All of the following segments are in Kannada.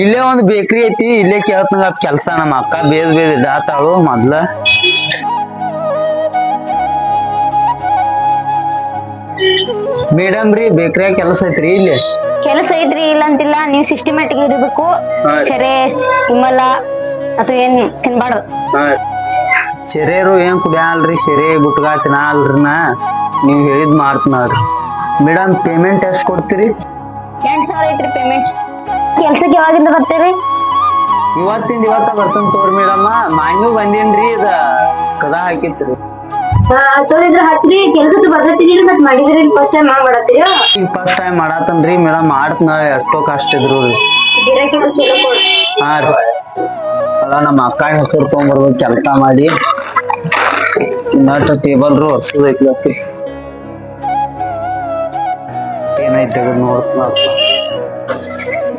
ಇಲ್ಲೇ ಒಂದ್ ಬೇಕ್ರಿ ಐತಿ ಇಲ್ಲೇ ಕೇಳ್ತಂಗ ಕೆಲಸ ನಮ್ಮ ಅಕ್ಕ ಬೇದ್ ಬೇದ್ ಇದಾತಾಳು ಮೊದ್ಲ. ಮೇಡಮ್ ರೀ ಬೇಕ್ರಿಯಾಗ ಕೆಲಸ ಐತ್ರಿ ಇಲ್ಲಿ? ಕೆಲಸ ಐತ್ರಿ ಇಲ್ಲ ಅಂತಿಲ್ಲ ನೀವು ಸಿಸ್ಟಮ್ಯಾಟಿಕ್ ಇರಬೇಕು. ಶರೇಶ್ ಇಮ್ಮಲ್ಲ ಅದು ಏನ್ ತಿನ್ಬಾರ್ದು. ಶರೇರು ಏನ್ ಕುಡಿಯಲ್ರಿ ಶರೀರ ಗುಟ್ಕಾ ತಿನ್ನಲ್ರಿ ನಾ ನೀವ್ ಹೇಳಿದ್ ಮಾಡ್ತೀನಲ್ರಿ ಮೇಡಮ್ ಪೇಮೆಂಟ್ ಎಷ್ಟ್ ಕೊಡ್ತೀರಿ? ಎಂಟ್ ಸಾವಿರ ಐತ್ರಿ ಪೇಮೆಂಟ್ ಕೆಲ್ಸಕ್ಕೆ ಯಾವಾಗಿಂದ ಬರ್ತೀರಿ? ಇವತ್ತಿಂದ ಇವತ್ತ ಬರ್ತೇನೆ ತೋರ್ ಮೇಡಮ್ಮ. ಮಾನ್ಯೂ ಬಂದೇನ್ರಿ ಇದ ಕದ ಹಾಕಿತ್ರಿ. ಹತ್ರಿ. ಕೆಲ್ಸದ ಬರ್ತೈತಿ ಮತ್ ಮಾಡಿದ್ರಿ ಫಸ್ಟ್ ಟೈಮ್ ಮಾಡತ್ತೀರಿ? ಈಗ ಫಸ್ಟ್ ಟೈಮ್ ಮಾಡತ್ತನ್ರಿ ಮೇಡಮ್. ಮಾಡ್ತನ ಎಷ್ಟೋ ಕಷ್ಟ ಇದ್ರು ರೀ ಗಿರಾಕಿಗಳು ಚಲೋ ಕೊಡ್. ಹಾ ರೀ. ಅಲ್ಲ ನಮ್ಮ ಅಕ್ಕ ಹೆಸರು ತಗೊಂಡ್ಬರ್ಬೇಕು ಕೆಲಸ ಮಾಡಿ. ನಟ್ ಟೇಬಲ್ ರು ಹೊಸದೈತಿ ಏನೈತೆ ತೆಗೆದು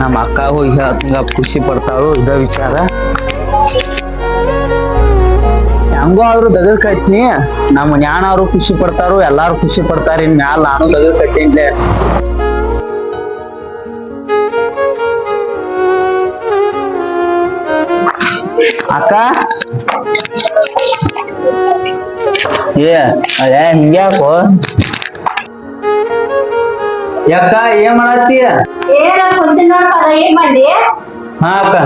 ನಮ್ಮ ಅಕ್ಕ ಹೋಗಿ ಹೇಳ್ತಂಗ ಖುಷಿ ಪಡ್ತಾಳು ಇದ ವಿಚಾರ. ಹೆಂಗೋ ಅವ್ರು ದಗದ್ ಕಟ್ನಿ, ನಮ್ಮ ಅವರು ಖುಷಿ ಪಡ್ತಾರು, ಎಲ್ಲಾರು ಖುಷಿ ಪಡ್ತಾರ, ಇನ್ ಮ್ಯಾಲ ನಾನು ದಗದ್ ಕಟ್ಟಿನ್ಲೆ. ಅಕ್ಕ? ಏ, ಅದೇ ಹಿಂಗ್ಯಾಕೋ ಯಾಕ ಏನ್ ಮಾಡತ್ತೀಯ? ಏನ ಕುಂತಿನ ಹಾ ಅಕ್ಕ.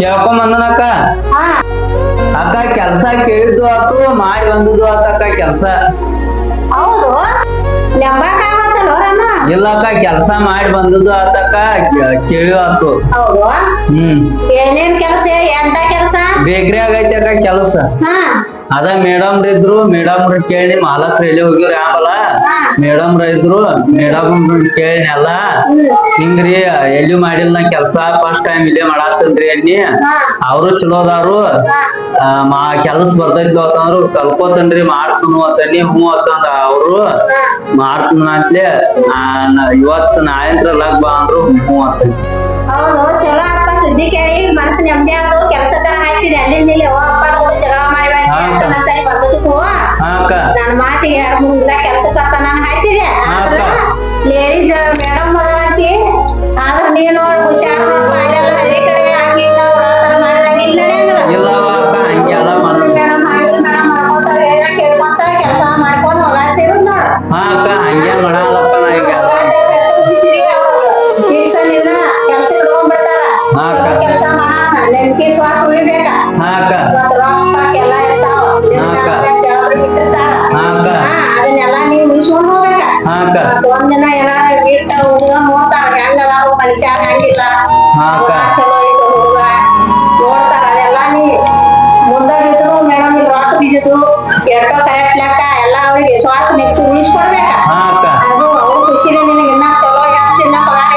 ಕೇಳ್ಕೊಂಡ್ ಬಂದನ ಅಕ್ಕ ಹಾ. ಅಕ್ಕ ಕೆಲ್ಸ ಕೇಳಿದ್ದು ಆತು ಮಾಡಿ ಬಂದದ್ದು ಆತಕ್ಕ ಕೆಲ್ಸ. ಹೌದು. ಇಲ್ಲ ಅಕ್ಕ ಕೆಲ್ಸ ಮಾಡಿ ಬಂದದ್ದು ಆತಕ್ಕ ಕೇಳಿ ಆತು. ಹೌದು. ಹ್ಮ್. ಏನೇನ್ ಕೆಲಸ ಎಂತ ಕೆಲಸ? ಬೇಕ್ರಿ ಆಗೈತಿ ಅಕ್ಕ ಕೆಲಸ. ಹಾ. ಅದ ಮೇಡಮ್ ಇದ್ರು ಮೇಡಮ್ ಕೇಳಿ ಮಾಲಕ್ರ ಎಲ್ಲಿ ಹೋಗಿರ ಆಮಲ ಮೇಡಮ್ ಇದ್ರು ಮೇಡಮ್ ಕೇಳಿ ಎಲ್ಲ ಹಿಂಗ್ರಿ ಎಲ್ಲಿ ಮಾಡಿಲ್ಲ ನಾ ಕೆಲ್ಸ ಫಸ್ಟ್ ಟೈಮ್ ಇಲ್ಲೇ ಮಾಡಾತನ್ರಿ ಅನ್ನಿ. ಅವರು ಚಲೋ ಅದಾರು. ಆ, ಮಾ ಕೆಲಸ ಬರ್ತೈತಿ ಅಂತಂದ್ರು ಕಲ್ಕೋತನ್ರಿ ಮಾಡ್ತನು ಅಂತನಿ ಹ್ಞೂ ಅಂತಂದ ಅವರು. ಮಾಡ್ತನ ಅಂತಲೇ ಇವತ್ತು ನಾಯಂತ್ರ ಲಗ್ ಬಾ ಅಂದ್ರು ಹ್ಞೂ ಅಂತ ಒಂದಿನ ಏನಾರ ಬಿಟ್ಟ ಹುಡುಗ ನೋಡ್ತಾರ ಹೆಂಗ ಅದಾರು ಮನುಷ್ಯ ಹೆಂಗಿಲ್ಲ. ಚಲೋ ಇತ್ತು ಹುಡುಗ. ನೋಡ್ತಾರ ಅದೆಲ್ಲ ನೀ ಮೇಡಮ್ ಇಲ್ಲಿ ರೊಕ್ಕ ಬಿದ್ದು ಎಷ್ಟೋ ಕರೆಕ್ಟ್ ಲೆಕ್ಕ ಎಲ್ಲ ಅವ್ರಿಗೆ ಶ್ವಾಸ ನಿಂತು ಉಳಿಸ್ಕೊಡ್ಬೇಕ. ಅದು ಅವ್ರ ಖುಷಿನೇ ನಿನಗೆ ಇನ್ನ ಚಲೋ ಜಾಸ್ತಿ ಇನ್ನ ಪಗಾರ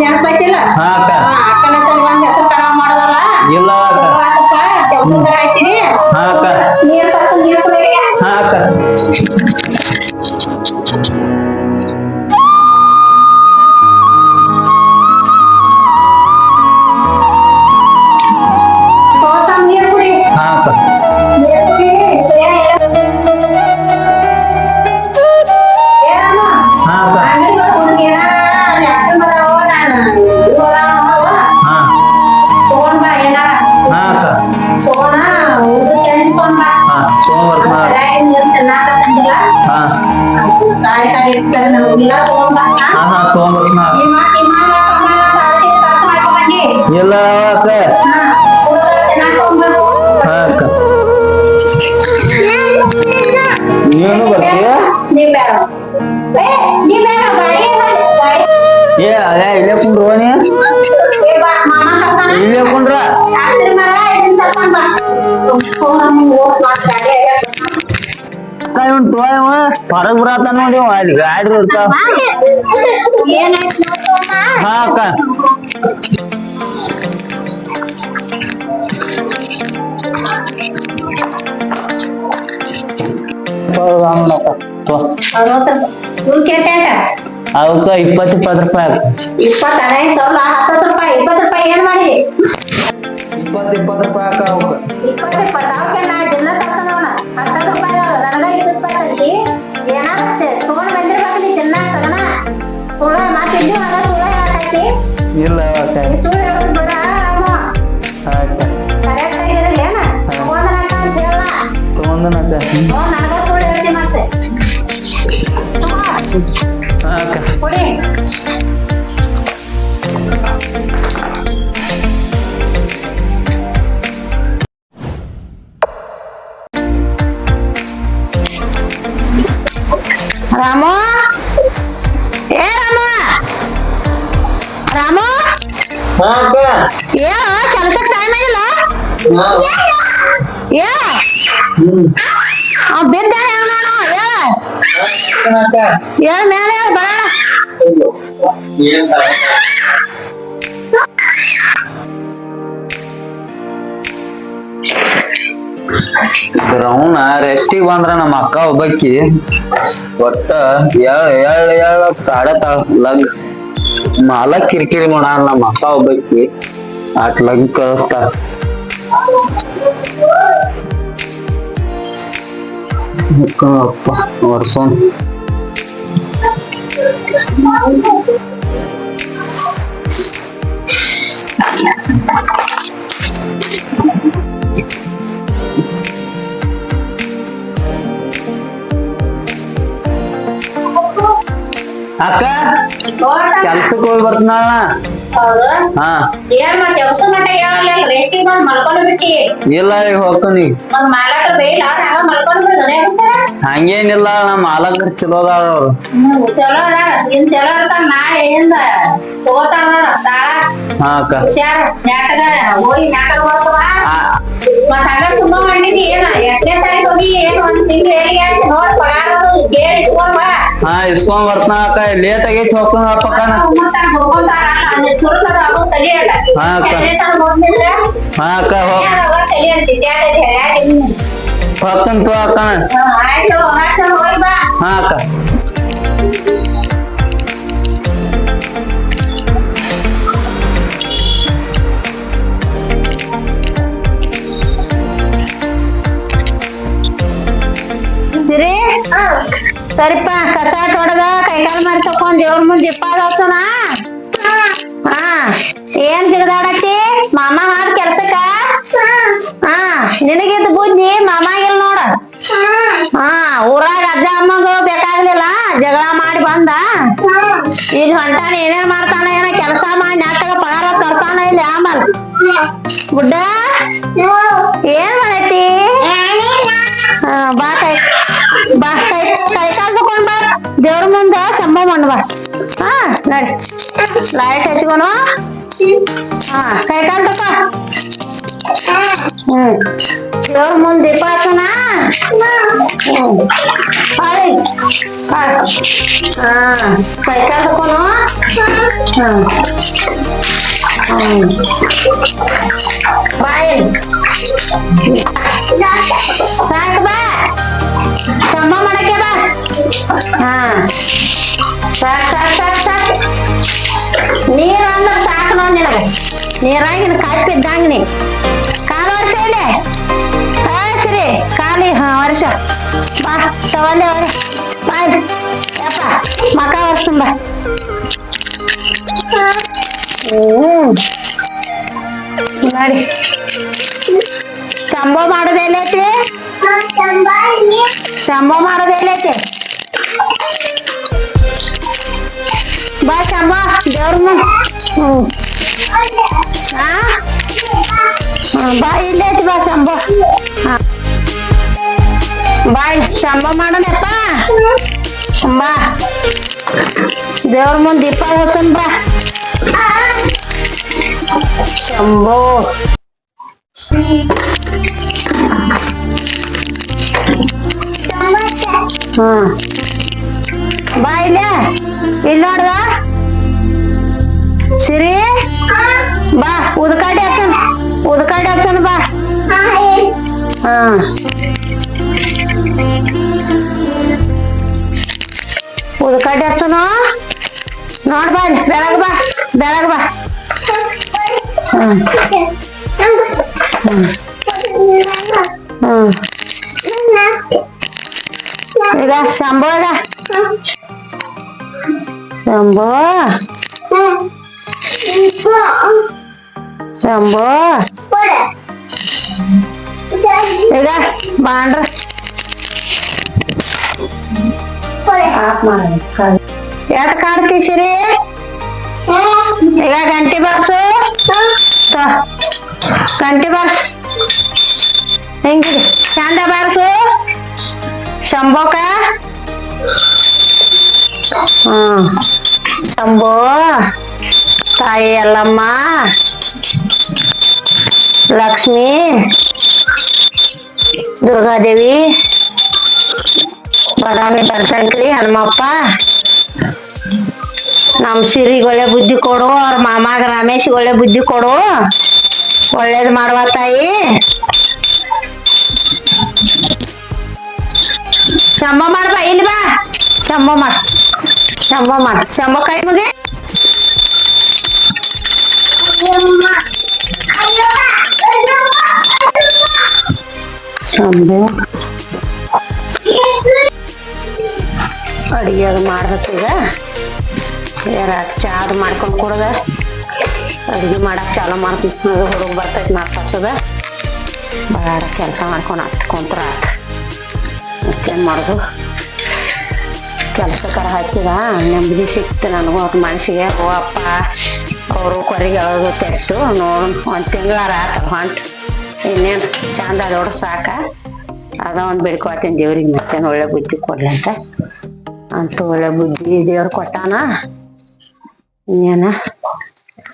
ನೆನಪೈತಿಲ್ಲ ಹಾ ಅಕ್ಕ. ಅಕ್ಕನ ಹತ್ರ ಬಂದ್ ಹೆಸರು ಖರಾಬ್ ಮಾಡದಲ್ಲ? ಇಲ್ಲ. ನೀರ್ ತಕ್ಕ ನೀರ್ ಕುಡಿಯಕ್ಕೆ ನೀನು ಬರ್ತೀಯ ನೀವ್ ಬೇಡ. ಏ, ನೀವ್ ಬೇಡ, ಗಾಡಿ ಅದ, ಗಾಡಿ. ಏ ಅದೇ ಇಲ್ಲೇ ಕುಂಡ್ರು ನೀ ಏ, ಬಾ, ಮಾಮ ಕರ್ತಾನ. ಇಲ್ಲೇ ಕುಂಡ್ರ ರಾತ್ರಿ ಮರ ಇದನ್ನ ಕರ್ಕೊಂಡ್ ಬಾ. ಹೋಗ್ ನಮ್ಗ್ ಹೋಗ್ ಮಾತ್ ಗಾಡಿ ಐತೆ. ಅಕ್ಕ ಇವ್ನ್ ಟೋ ಇವ ಹೊರಗ್ ಬರತ್ತ ನೋಡಿ ಇವ ಅಲ್ಲಿ ಗಾಡಿ ಇರ್ತಾವ ಏನಾಯ್ತು ನೋಡು ಅಮ್ಮ ಹಾ ಅಕ್ಕ ಹೌದಾ ನೋಡಕ್ಕ ತಗೋ. ಇವ್ ಕೆಟ್ಟ ಅವಕ್ಕ ಇಪ್ಪತ್ ಇಪ್ಪತ್ತು ರೂಪಾಯಿ ಇಪ್ಪತ್ತು ಇಪ್ಪತ್ತ ಹದಿನೈದು ಸಾವಿರ ಹತ್ತತ್ತು ರೂಪಾಯಿ ಇಪ್ಪತ್ತು ರೂಪಾಯಿ ಏನ್ ಮಾಡಿ ಇಪ್ಪತ್ ಇಪ್ಪತ್ತು ರೂಪಾಯಿ ಅಕ್ಕ ಅವಕ್ಕ ಇಪ್ಪತ್ತು ಇಪ್ಪತ್ತು ಅವಕ್ಕೆ ನಾ ದಿನ ತರ್ತಾನವನ ಹತ್ತತ್ತು ರೂಪಾಯಿ ನನಗ ಇಪ್ಪತ್ತು ರೂಪಾಯಿ ಏನಾಗುತ್ತೆ ತಗೊಂಡ್ ಬಂದಿರ್ಬೇಕು ನೀ ದಿನ ತಗೋಣ ಸುಳ್ಳ ಇಲ್ಲಿ ಹಂಗ ಸುಳ್ಳ ಹೇಳಕೈತಿ ಇಲ್ಲ ಸುಳ್ಳು ಹೇಳೋದು ಬೇಡ ರಾಮು ಹಾ ಅಕ್ಕ ಕರೆಕ್ಟ್ ಆಗಿರಲ್ಲ ಏನ ತಗೊಂಡನಕ ಅಂತ ಹೇಳ ತಗೊಂಡನಕ್ಕ. ರಾಮು ಏ ರಾಮು ರಾಮು ಹಾ ಅಕ್ಕ ಏ ಕೆಲಸಕ್ಕೆ ಟೈಮ್ ಆಗಿಲ್ಲ ಹಾ. ಏ ಹ್ಮ್ ಅವ್ ಬಿದ್ದ ನಾನು ಏ ಅಕ್ಕ ಏ ಮೇಲೆ ಬರೋಣ ಏನ್ ರೌನ ರೆಸ್ಟಿಗೆ ಬಂದ್ರ ನಮ್ಮ ಅಕ್ಕ ಒಬ್ಬಕ್ಕಿ ಒಟ್ಟ ಎಳ್ ಎಳ್ ಕಾಡತಾಳ ಲಗ್ ಮಾಲಕ್ ಕಿರಿಕಿರಿ ಮಾಡ ನಮ್ಮ ಅಕ್ಕ ಒಬ್ಬಕ್ಕಿ ಆಟ್ ಲಗ್ ಕಳಿಸ್ತಾರ ಅಕ್ಕ? ಕೆಲ್ಸಕ್ಕೆ ಹೋಗಿ ಬರ್ತಾಳ ಹಾ. ಏನ್ ಮತ್ತೆ ಕೆಲಸ ಮಟ್ಟ ಹೇಳಲ್ಲ ರೇಷ್ಟಿ ಬಂದ್ ಮಲ್ಕೊಂಡ್ ಬಿಟ್ಟಿ. ಇಲ್ಲ ಈಗ. ಹೋಗ್ತಾನಿ ಒಂದ್ ಮಾಲಕ ಬೇಯಿಲ್ಲ ಹಂಗ ಮಲ್ಕೊಂಡ್ ಬಿಡ್ತಾನೆ ಅನ್ಸ್ತಾರ ಹಂಗೇನಿಲ್ಲ ನಮ್ಮ ಮಾಲಕರು ಚಲೋ ಅದಾರ ಅವ್ರು. ಚಲೋ ಅದ ಇನ್ ಚಲೋ ಇರ್ತಾನ ನಾ ಹೇಳಿಂದ ತಗೋತಾನ ನೋಡ ತಾಳ. ಹಾ ಅಕ್ಕ. ಹುಷಾರ್ ನಾಟಕ ಹೋಗಿ ನಾಟಕ ಬರ್ತವ ಆ, ಮತ್ ಹಂಗ ಸುಮ್ಮ ಮಾಡಿದಿ ಏನ ಎಷ್ಟನೇ ತಾರೀಕು ಹೋಗಿ ಏನ್ ಒಂದ್ ತಿಂಗ್ಳು ಹೇಳಿ ಆಯ್ತು ನೋಡ್ ಪಗಾರ ಕೇಳಿ ಇಸ್ಕೊಂಡ್ ಬಾ ಹಾ ಇಸ್ಕೊಂಡ್ ಬರ್ತಾನ ಅಕ್ಕ ಲೇಟ್ ಆಗೈತಿ ಹೋಗ್ತಾನ ಪಕ್ಕನ ಹುಡ್ಕೊಂತಾರ ಹುಡ್ಕೊಂತಾರ ಅಲ್ಲ ಚುರುಕದ ಅದು ತಲಿಯಲ್ಲ ಹಾ, ಅಕ್ಕ. ನೋಡ್ಲಿಲ್ಲ ಹಾ ಅಕ್ಕ ಹೋಗ್ ತಲಿಯಲ್ಲ ಸಿಟ್ಟಾಗೈತಿ ಹರ್ಯಾಗಿ ಹೋಗ್ತಾನ ತೋ ಅಕ್ಕನ ಆಯ್ತು ಆಯ್ತು ಹೋಗಿ ಬಾ ಹಾ ಅಕ್ಕ ಸರಿಪ್ಪ, ಕಸ ಹೊಡೆದ ಕೈಕಾಲು ಮಾಡಿ ತಕೊಂಡ್ ದೇವ್ರ ಮುಂದೆ ದಿಪ್ಪ ಹಚ್ಚೋಣ. ಹಾ, ಏನ್ ತಿರ್ಗಾಡತ್ತಿ? ಮಾಮ ಹಾಡ್ ಕೆಲ್ಸಕ್ಕ? ಹಾ, ನಿನಗಿದ್ ಬುದ್ಧಿ ಮಾಮಾಗಿಲ್ ನೋಡ. ಹಾ, ಊರಾಗ ಅಜ್ಜ ಅಮ್ಮಗ ಬೇಕಾಗ್ಲಿಲ್ಲ, ಜಗಳ ಮಾಡಿ ಬಂದ. ಈಗ ಹೊಂಟಾನ ಏನೇನ್ ಮಾಡ್ತಾನ, ಏನ ಕೆಲಸ ಮಾಡಿ ನಾಟಕ ಪಗಾರ ತರ್ತಾನ ಇಲ್ಲಿ ಆಮೇಲೆ. ಬುಡ್ಡ ಏನ್ ಮಾಡೈತಿ ಬಾ ಕೈ ಬಾ ಕೈ ಕೈ ಕಾಲ್ ತಕೊಂಡ್ ಬಾ ದೇವ್ರ ಮುಂದ ಶಂಭ ಮಾಡ್ ಬಾ ಹಾ ನಡಿ ಲೈಟ್ ಹಚ್ಕೊನು ಹಾ ಕೈ ಕಾಲ್ ತಕೋ ಹ್ಮ್ ದೇವ್ರ ಮುಂದ್ ದೀಪ ಹಚ್ಚೋಣ ಹ್ಮ್ ಹಾಳಿ ಹಾ ಕೈ ಕಾಲ್ ತಕೊನು ಹಾ ಹ್ಮ್ ಬಾಯ್ ಸಾಕು ಬಾ ಸಂಭ ಮಾಡಕ್ಕೆ ಬಾ ಹಾ ಸಾಕ್ ಸಾಕ್ ಸಾಕ್ ಸಾಕ್ ನೀರು ಅಂದ್ರೆ ಸಾಕು ನೋಡ್ ನಿನಗ ನೀರಾಗಿ ಕಾಯ್ತಿದ್ದಂಗ ನೀ ಇದೆ ಹಾ ಸರಿ ಖಾಲಿ, ಹಾ, ವರ್ಷ. ಬಾ ತವಲೆ ಅವ್ರೆ ಬಾಯ್ ಯಪ್ಪ, ಮಕ ವರ್ಷ ಬಾ. ನೋಡಿ. ಶಂಭೋ ಮಾಡೋದು ಎಲ್ಲೈತಿ ಶಂಭೋ ಬಾ, ಶಂಭೋ ದೇವ್ರ ಮುಂದ್ ಹ್ಮ್ ಹಾ ಹ್ಮ್, ಬಾ ಇಲ್ಲೈತಿ ಬಾ ಶಂಭೋ ಹಾ ಬಾಯ್ ಶಂಭೋ ಮಾಡೋಣಪ್ಪ ಬಾ ದೇವ್ರ ಮುಂದ್ ದೀಪ ಹಚ್ಚನ್ ಬಾ ಶಂಭೋ ಹ್ಮ್ ಬಾ ಇಲ್ಲೇ ಇಲ್ಲಿ ನೋಡ್ದ ಸಿರಿ ಬಾ ಉದ್ಕಾಡಿ ಹಚ್ಚನ್ ಉದ್ಕಾಡಿ ಹಚ್ಚನ್ ಬಾ ಹಾ ಉದ್ಕಾಡಿ ಹಚ್ಚನು ನೋಡ್ ಬಾ ಇಲ್ಲಿ, ಬೆಳಗ್ ಬಾ ಬೆಳಗ್ ಬಾ ಹ್ಮ್ ಹ್ಮ್ ಈಗ ಶಂಭು ಈಗ ಶಂಭು ಶಂಭು ಈಗ ಬಾಂಡ್ರ ಎಟ್ ಕಾಡ್ತಿ ಸಿರಿ ಈಗ ಗಂಟಿ ಬಾರ್ಸು ತ. ಗಂಟಿ ಬಾರ್ಸ್ ಹಿಂಗಿದೆ ಚಂದ ಬಾರ್ಸು ಶಂಭೋಕ ಹ್ಮ್ ಶಂಭೋ ತಾಯಿ ಎಲ್ಲಮ್ಮ ಲಕ್ಷ್ಮಿ ದುರ್ಗಾದೇವಿ ಬಾದಾಮಿ ಬನಶಂಕರಿ ಹನುಮಪ್ಪ ನಮ್ ಸಿರಿಗೆ ಒಳ್ಳೆ ಬುದ್ಧಿ ಕೊಡು ಅವ್ರ ಮಾಮಾಗ ರಮೇಶ್ ಒಳ್ಳೆ ಬುದ್ಧಿ ಕೊಡು ಒಳ್ಳೇದ್ ಮಾಡುವ ತಾಯಿ ಶಂಭ ಮಾಡ್ಬಾ ಇಲ್ಲಿ ಬಾ ಶಂಭ ಮಾಡ್ ಶಂಭ ಮಾಡ್ ಶಂಭ ಕೈ ಮುಗಿ ಶಂಭು ಅಡಿಗೆ ಅದು ಮಾಡ್ಬೇಕೀಗ ಈಗ ಚಾ ಅದು ಮಾಡ್ಕೊಂಡು ಕೊಡದ. ಅಡಿಗೆ ಮಾಡಕ್ಕೆ ಚಾಲು ಮಾಡ್ತೀನಿ ಹುಡುಗ ಬರ್ತೈತಿ ನಾಲ್ಕು ಬಾಡ ಕೆಲಸ ಮಾಡ್ಕೊಂಡು ಹತ್ಕೊಂತ್ರ ಮತ್ತೇನು ಮಾಡೋದು? ಕೆಲಸಕ್ಕಾರ ಹಾಕಿದ. ನೆಮ್ಮದಿ ಸಿಕ್ತು ನನಗೂ, ಅವ್ರ ಮನಸ್ಸಿಗೆ ಓ ಅಪ್ಪ. ಅವರು ಕೊರಿಗೆ ಎಳೆದು ತೆತ್ತು ನೋಡು, ಒಂದು ತಿಂಗಳಾರ ಆತ ಹೊಂಟು. ಇನ್ನೇನು ಚಂದ ನೋಡು, ಸಾಕ. ಅದ ಒಂದು ಬಿಡ್ಕೊಳ್ತೀನಿ ದೇವ್ರಿಗೆ ಮತ್ತೇನು ಒಳ್ಳೆ ಬುದ್ಧಿ ಕೊಡ್ಲಿ ಅಂತ. ಅಂತ ಒಳ್ಳೆ ಬುದ್ಧಿ ದೇವ್ರು ಕೊಟ್ಟಾನ. ಇನ್ನೇನ?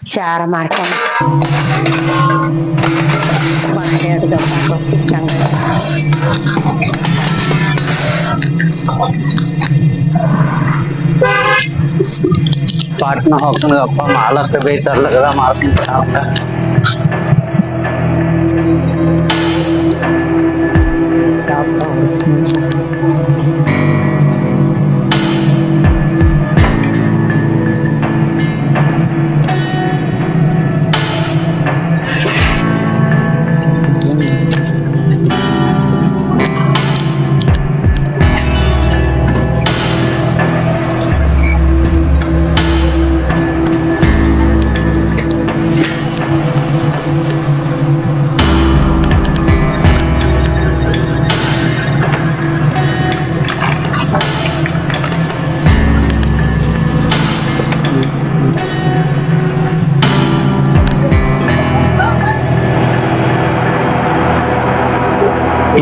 ಚಾರ ಮಾಡ್ಕೊಂಡು. ಬಾಂಡೆ ಅದು ದಪ್ಪ ಹಾಕೋತಿಕ್ಕಂಗ ಪಾಟ್ನ ಹೋಗ್ಕೊಂಡಪ್ಪ ಮಾಲಕ್ಕ ಬೈತಾರಲ್ಲ ಮಾಡ್ಕೊಂತ ಅಂತ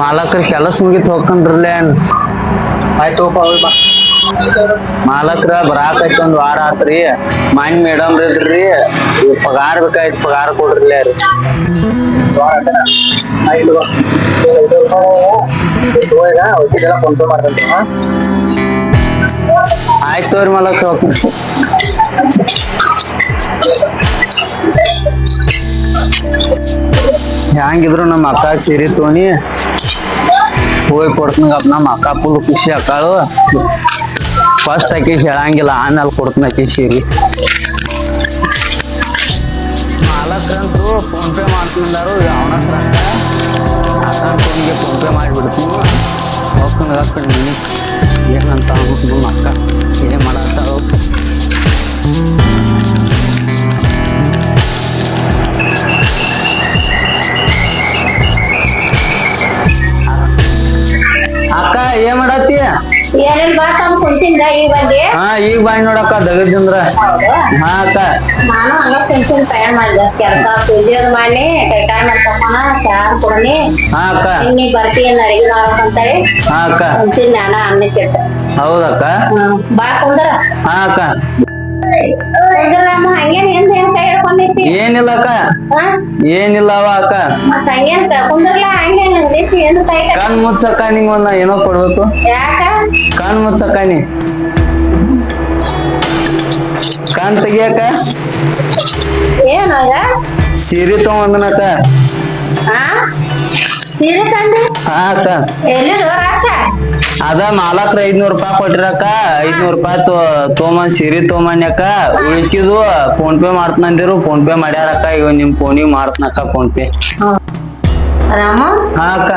ಮಾಲಕ್ರ ಕೆಲಸ ಮುಗಿತ್ ಹೋಗ್ಕೊಂಡ್ರಲ್ಲೇ ಆಯ್ತು ಬಾ. ಮಾಲಕ್ರ ಬರಾಕೈತಿ ಒಂದ್ ವಾರ ಆತ್ರಿ. ಮನ್ ಮೇಡಮ್ ಇದ್ರಿ. ಪಗಾರ ಬೇಕಾಯ್ತು, ಪಗಾರ ಕೊಡ್ರಲ್ಲ ರೀ. ಆಯ್ತು ತೋರಿ ಮಾಲಕ್ ಹ್ಯಾಂಗಿದ್ರು ನಮ್ಮ ಅಕ್ಕ ಸೀರೆ ತೋನಿ ಹೋಗಿ ಕೊಡ್ತೀನಪ್ಪ ನಮ್ಮ ಅಕ್ಕ ಫುಲ್ ಖುಷಿ ಅಕ್ಕಾಳು ಫಸ್ಟ್ ಆಕಿ ಹೇಳಂಗಿಲ್ಲ ಆಮೇಲೆ ಕೊಡ್ತೀನಿ ಆಕಿ ಸೀರೆ ಮಾಲಕ್ರಂತೂ ಫೋನ್ ಪೇ ಮಾಡ್ತಿದ್ದಾರು ಅವನ ರೊಕ್ಕ ಅಕ್ಕ ಫೋನ್ಗೆ ಫೋನ್ ಪೇ ಮಾಡಿಬಿಡ್ತೀನಿ ಹೋಗ್ಕೊಂಡು ಹಾಕೊಂಡು ಏನಂತ ಅಂದ್ಬಿಟ್ಟು ನಮ್ಮ ಅಕ್ಕ ಏನೇ ಮಾಡತ್ತಾಳು ಕುಂತಿಂದ ಈಗ ಬಂದಿ ಹಾ ಈಗ ಬಾಯ್ ನೋಡಕ್ಕ ದಗದಿಂದ್ರ ಹಾ ಅಕ್ಕ. ನಾನು ಹಂಗ ಕುಂತಿನ ತಯಾರ್ ಮಾಡಿದೆ. ಕೆಲಸ ಪೂಜೆ ಅದು ಮಾಡಿ ಕೈಕಾಯಿ ಮಾಡ್ಕೊಂಡ ಚಾರ್ ಕೊಡನಿ. ಹಾ ಅಕ್ಕ. ನೀ ಬರ್ತೀಯ ಅಡಿಗೆ ಮಾಡ್ಕೊಂತಾರೆ ಹಾ ಅಕ್ಕ. ಕುಂತೀನಿ ನಾನ ಅನ್ನಕ್ಕಿಟ್ಟ ಹೌದಕ್ಕ. ಬಾ ಕುಂದ್ರ? ಹಾ ಅಕ್ಕ. ಏನಿಲ್ಲ ಅಕ್ಕ. ಏನಿಲ್ಲ ಅವ ಅಕ್ಕ. ಮತ್ತ ಕುಂದ್ರಲ್ಲ ಏನು ಕಣ್ ಮುಚ್ಚಕ್ಕ ನಿಂಗ್ ಒಂದ್ ನಾ ಏನೋ ಕೊಡ್ಬೇಕು. ಯಾಕ? ಕಣ್ ಮುಚ್ಚಕ್ಕ ನೀ. ಕಣ್ ತೆಗಿಯಕ ಏನು ಸೀರೆ ತಗೊಂಡನಕ್ಕ ಹಾ ಸೀರೆ ತಂದಿ? ಹಾ ಅಕ್ಕ ಎಲ್ಲಿ ದೂರಾಕ ಅದ ನಾಲ್ಕರ ಐದ್ನೂರ್ ರೂಪಾಯಿ ಕೊಟ್ಟಿರಕ್ಕ. ಐದ್ನೂರ್ ರೂಪಾಯಿ ತೊಗೊಂಬಂದ್ ಸೀರೆ ತೊಗೊಂಬಂದ್ಯಾಕ ಉಳಿಕಿದು ಫೋನ್ ಪೇ ಮಾಡ್ತನಂದಿರು. ಫೋನ್ ಪೇ ಮಾಡ್ಯಾರಕ್ಕ. ಇವ್ ನಿಮ್ ಫೋನಿಗೆ ಮಾಡ್ತನಕ್ಕ ಫೋನ್ ಪೇ ರಾಮ? ಹಾ ಅಕ್ಕ.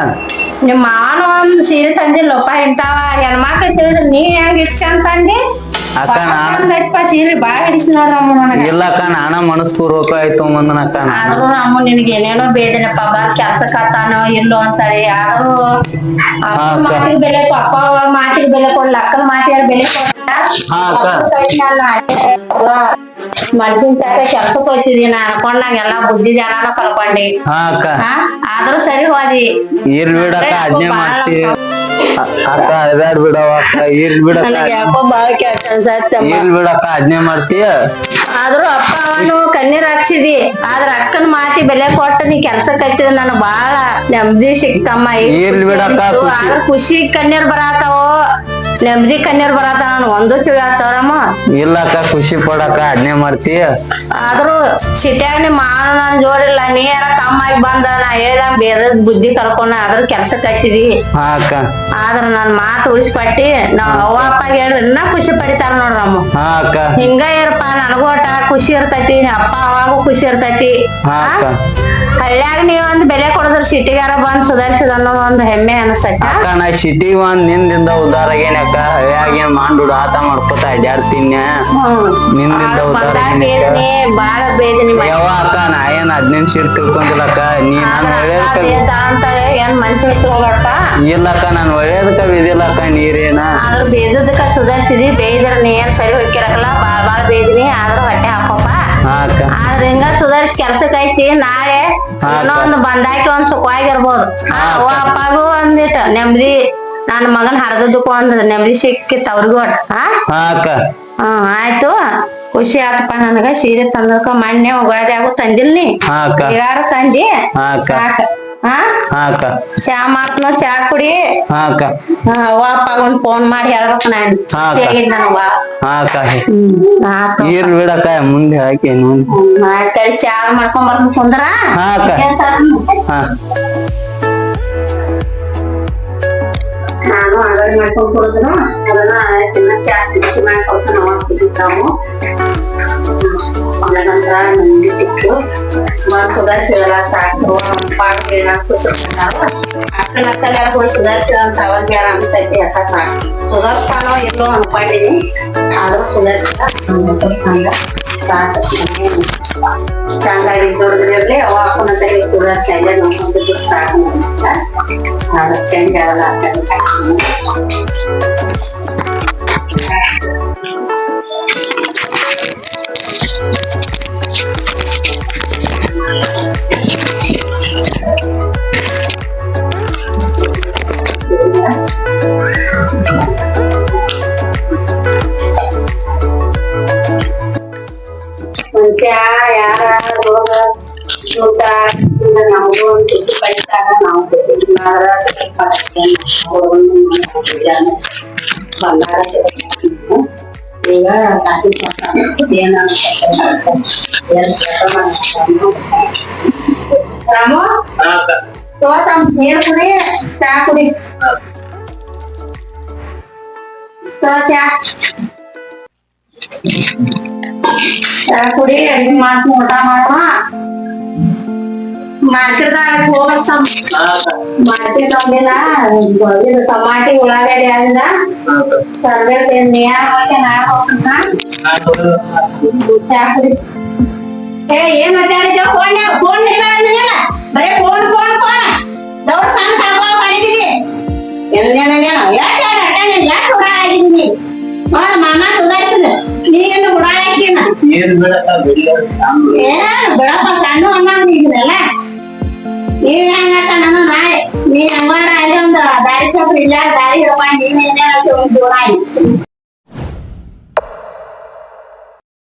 ನಿಮ್ಮ ಮಾವನ ಒಂದ್ ಸೀರೆ ತಂದಿಲ್ಲಪ್ಪ. ಇಂತಾವ ಹೆಣ್ಮಕ್ಳು ತಿಳಿದ್ರೆ ನೀ ಹೆಂಗ್ ಇಟ್ ಚಂದ ತಂದಿ ಅಕ್ಕ ಬಾಳ ನಾ- ಚಂದ ಐತ್ಪ ಸೀರೆ ಬಾಳ ಹಿಡಿಸ್ ನೋಡ್ರಮ್ಮ ನನಗ ಇಲ್ಲಕ್ಕ ನಾನ ಮನಸ್ಪೂರ್ವಕ ಆಯ್ತು ಮುಂದನಕ್ಕ ನಾನು. ಆದ್ರೂ ಅಮ್ಮ ನಿನಗೆ ಏನೇನೋ ಬೇದನಪ್ಪ ಪಾಪ ಕೆಲ್ಸಕ್ ಆತಾನೋ ಇಲ್ಲೋ ಅಂತಾರೆ. ಆದ್ರೂ ಅಪ್ಪನ ಹಾ, ಅಕ್ಕ. ಮಾತಿಗೆ ಬೆಲೆ ಕೊ- ಅಪ್ಪ ಮಾತಿಗೆ ಬೆಲೆ ಕೊಡ್ಲ ಅಕ್ಕನ ಮಾತಿಗೆ ಬೆಲೆ ಕೊಡ್ಲ? ಹಾ, ಅಕ್ಕ. ಮನ್ಸಿನ ತಕ್ಕ ಕೆಲ್ಸಕ್ ಹೋಗ್ತಿದಿ ನಾ ಅನ್ಕೊಂಡಾಗ ಎಲ್ಲಾ ಬುದ್ಧಿ ಜ್ಞಾನನ ಕಳ್ಕೊಂಡಿ ಹಾ ಅಕ್ಕ. ಹಾ ಆದ್ರೂ ಸರಿ ಹೋದಿ. ಇರ್ಬಿಡಕ್ಕ ಮಾಡ್ತೀವಿ ಬಾಳ ಮಾಡ್ತಿ ಅ- ಅಕ್ಕ ಇದಾಡ್ ಬಿಡವ ಅಕ್ಕ. ಇರ್ಲಿ ಬಿಡಕ್ಕ ನನಗೆ ಯಾಕೋ ಬಾಳ ಕೆಟ್ಟ ಅನ್ಸತ್ತಮ್ಮ ಇರ್ಲಿ ಬಿಡಕ್ಕ ಅದ್ನೇ ಮಾಡ್ತೀಯ ಆದ್ರೂ ಅಪ್ಪ ಅವನು ಕಣ್ಣೀರ್ ಹಾಕ್ಸಿದಿ. ಆದ್ರ ಅಕ್ಕನ ಮಾತಿ ಬೆಲೆ ಕೊಟ್ಟು ನೀ ಕೆಲ್ಸಕ್ಕೆ ಹತ್ತಿದ ನಾನು ಬಾಳ ನೆಮ್ಮದಿ ಸಿಕ್ತಮ್ಮ. ಈಗ ಇರ್ಲಿ ಬಿಡಕ್ಕ. ಖುಷಿ. ಆದ್ರ ಖುಷಿ ಕಣ್ಣೀರ್ ಬರಾತಾವೋ ನೆಮ್ಮದಿ ಕಣ್ಣೀರ್ ಬರತ್ತ ನಾನು ಒಂದು ತಿಳಿಯಾತವ್ರಮ್ಮ. ಇಲ್ಲಕ್ಕ ಖುಷಿ ಪಡಕ್ಕ ಅದ್ನೇ ಮಾಡ್ತೀಯ ಆದ್ರೂ ಸಿಟ್ಯಾಗ ನಿಮ್ಮ ಮಾನ ನನ್ ಜೋರಿಲ್ಲ ನೀ ಯಾರ ತಮ್ಮಾಗಿ ಬಂದ ನಾ ಹೇಳ ಬೇರೆ ಬುದ್ಧಿ ಕಲ್ಕೊಂಡ ಅದ್ರ ಕೆಲ್ಸ ಕಟ್ಟಿದಿ ಹಾ ಅಕ್ಕ. ಆದ್ರ ನನ್ ಮಾತು ಉಳಿಸ್ಪಟ್ಟಿ ನಾವ್ ಅವ್ವ ಅಪ್ಪ ಹೇಳಿದ್ರೆ ಇನ್ನ ಖುಷಿ ಪಡಿತಾರ ನೋಡ್ರಮ್ಮ ಹಾ ಅಕ್ಕ. ಹಿಂಗ ಇರಪ್ಪ ನನಗೂ ಒಟ್ಟ ಖುಷಿ ಇರ್ತೈತಿ ಅಪ್ಪ ಅವಾಗೂ ಖುಷಿ ಇರ್ತೈತಿ. ಹಾ? ಅಕ್ಕ. ಹಳ್ಳ್ಯಾಗ ನೀವ್ ಒಂದ್ ಬೆಲೆ ಕೊಡದ್ರ ಸಿಟಿಗಾರ ಬಂದ್ ಸುಧಾರಿಸಿದ ಅನ್ನೋ ಒಂದ್ ಹೆಮ್ಮೆ ಅನಸ್ತೈತ ಅಕ್ಕ ನಾ ಸಿಟಿ ಒಂದ್ ನಿಂದಿಂದ ಉದ್ದಾರ ಆಗೇನಕ್ಕ ಹಳ್ಯಾಗ ಏನ್ ಮಾಂಡು ಆತ ಮಾಡ್ಕೊತ ಅಡ್ಯಾಡ್ತೀನಿ. ನಿನ್ನಿಂದ ಉದ್ದಾರ ಬೇದನೆ ಬಾಳ ಬೇದನೆ. ಯಾವ ಅಕ್ಕ ನಾ ಏನ್ ಹದಿನೈದು ಸೀಟ್ ತಿಳ್ಕೊಂಡಿಲ್ಲಕ್ಕ? ನೀ ನಾನು ಅಕ್ಕ ಒಳ್ಳೇದಕ್ಕ ಅಂತಾರೆ ಏನ್ ಮನ್ಸಿಗೆ ತಗೋಬೇಕ ಇಲ್ಲಕ್ಕ ನಾನು ಒಳ್ಳೇದಕ್ಕ ಬಿದ್ದಿಲ್ಲಕ್ಕ ನೀರೇನ? ಆದ್ರ ಬೇದದಕ್ಕ ಸುಧಾರಿಸಿದಿ ಬೇಯ್ದ್ರ ನೀ ಏನ್ ಸರಿ ಹೋಗಿರಕಲ್ಲ ಬಾಳ ಬಾಳ ಬೇದಿನಿ ಆದ್ರ ಹೊಟ್ಟೆ ಹಾಕೋಪ್ಪ ಅಕ್ಕ. ಆದ್ರ ಹಿಂಗ ಸುಧಾರಿಸಿ ಕೆಲ್ಸಕ್ಕೆ ಐತಿ ನಾಳೆ ಇನ್ನೊಂದು ಅಕ್ಕ. ಬಂದಾಕಿ ಒಂದ್ ಸುಖವಾಗಿರ್ಬೋದು. ಅವ್ವ ಅಕ್ಕ. ಅಪ್ಪಗೂ ಒಂದಿಟ್ ನೆಮ್ಮದಿ ನನ್ನ ಮಗನ್ ಹರದದ್ದಕ್ಕೂ ಒಂದ್ ನೆಮ್ಮದಿ ಸಿಕ್ಕಿತ್ ಅವ್ರಿಗೂ ಹಾ ಹಾ ಅಕ್ಕ. ಆಯ್ತು. ಖುಷಿ ಆತಪ್ಪ ನನಗ ಸೀರೆ ತಂದಕ ಮೊನ್ನೆ ಉಗಾದಿ ಆಗು ತಂದಿಲ್ನಿ ಹಾ ಅಕ್ಕ. ತಂದಿ. ಹಾ, ಅಕ್ಕ. ಸಾಕ. ಹಾ? ಹಾ ಅಕ್ಕ. ಚಾ ಮಾಡ್ತನ ಚಾ ಕುಡಿ. ಹಾ ಅಕ್ಕ. ಹಾ, ಅವ್ವ ಅಪ್ಪ ಒಂದ್ ಫೋನ್ ಮಾಡಿ ಹೇಳ್ಬೇಕು ನಾನು. ಹಾ, ಅಕ್ಕ. ಹೇಗಿದ್ ನನಗ ಹಾ ಅಕ್ಕ. ಹ್ಮ್ ಆತು. ಇರ್ಲಿ ಬಿಡಕ್ಕ ಮುಂದೆ ಹಾಕಿ ಮುಂದೆ. ಚಾ ಮಾಡ್ಕೊಂಡ್ ಬರ್ಬೇಕು ಕುಂದ್ರ. ಹಾ, ಅಕ್ಕ. ಏನ್ ಸಾಕು? ಹಾ. ನಾನು ಆರ್ಡರ್ ಮಾಡ್ಕೊಂಡ್ ಕೊಡಿದ್ರು ಅದನ್ನ ತಿನ್ನ ಚಾ ಬಿಸಿ ಮಾಡ್ಕೊಳ್ತಾನ ನಾವು ಆಮೇಲೆ ನಂತರ ನಮ್ಗೆ ಸಿಕ್ತು ಮತ್ತ್ ಸುಧಾರಿಸಿರಲ್ಲ ಸಾಕು ಪಾಠ ಖುಷಿ ಪಡ್ತಾವ ಅಕ್ಕನ ಅಕ್ಕಲ್ಲ ಹೋಗಿ ಸುಧಾರಿಸಿದ ಅಂತ ಅವ್ರಿಗೆ ಅನ್ಸೈತಿ ಅಕ್ಕ ಸಾಕು ಸುಧಾರಿಸ್ತಾನೋ ಎಲ್ಲೋ ಅನ್ಕೊಂಡಿನಿ ಆದ್ರೂ ಸುಧಾರಿಸಿದ ಹಂಗ ಸಾಕು ಚಂದಾಗಿ ನೋಡಿದ್ರೆ ಅವ ಅಪ್ಪನ ತಲೆ ಸುಧಾರಿಸಿ ಅಲ್ಲೇ ನೋಡ್ಕೊಂಡಿದ್ದು ಸಾಕು ಅಂತ ಅದು ಚೇಂಜ್ ಆಗಲ್ಲ ಅಂತ ಮನುಷ್ಯ ಯಾರ ರೋಗ ಊಟ ಇಂದ ನಮಗೂ ಒಂದು ಖುಷಿ ಪಡಿತಾರ ನಾವು ಖುಷಿ ಆದ್ರ ಸ್ವಲ್ಪ ಅವ್ರೊಂದು ಬಂಗಾರ ಸಿಗುತ್ತೆ. ಈಗ ಕಾಫಿ ಏನ ರಾಮು ಹಾ ಅಕ್ಕ ತೋತಮ್ ನೀರು ಕುಡಿ ಚಾ ಕುಡಿ ತೋ ಚಾ ಚಾ ಕುಡಿ ಅಡಿಗೆ ಮಾಡ್ತು ಊಟ ಮಾಡುವ ಮಾರ್ಕೆಟ್ದಾಗ ಹೋಗತ್ತಮ್ ಹಾ ಅಕ್ಕ ಮಾರ್ಕೆಟ್ ಒಂದಿಲ್ಲ ಇದು ಟಮಾಟಿ ಉಳ್ಳಾಗಡ್ಡಿ ಆದಿಲ್ಲ ಕರ್ಬೇವು ನೇರ ಹಾಕಿ ನಾ ಹೋಗ್ತಾ ಚಾ ಕುಡಿ. ಏ, ಏನ್ ಮಾತಾಡಿದ್ದೆ ಫೋನ್ ಫೋನ್ ಹಿಡ್ಕೊಂಡಿಲ್ಲ ಬರೇ ಫೋನ್ ಫೋನ್ ಫೋನ್ ದೌಡ್ ಕಣ್ ಕಳ್ಕೊ ಮಾಡಿದೀನಿ ಎಲ್ಲ ರಟನೆ ಯಾಕೆ ಹುಡಾಳಾಗಿದ್ದೀನಿ ನೋಡ, ಮಾಮ ಸುಧಾರಿಸಿದ ನೀಗೇನು ಹುಡಾಳಾಕಿನ ಏನ್ ಬಿಡಕ್ಕ ಬಿಡ್ಲ ಏ ಬಿಡಪ್ಪ ಸಣ್ಣ ಅನ್ನೋದಿಲ್ಲ ನೀವ್ ಹೆಂಗಾಕ ನಾನು ನಾಳೆ ನೀ ಹಂಗಾರ ಅಲ್ಲಿ ಒಂದು ದಾರಿ ಚೌಕ್ರಿ ಇಲ್ಲ ದಾರಿ ಹೋಗ ನೀನ್ ಏನೇ ಒಂದು ದೂರ ಆಯ್ತು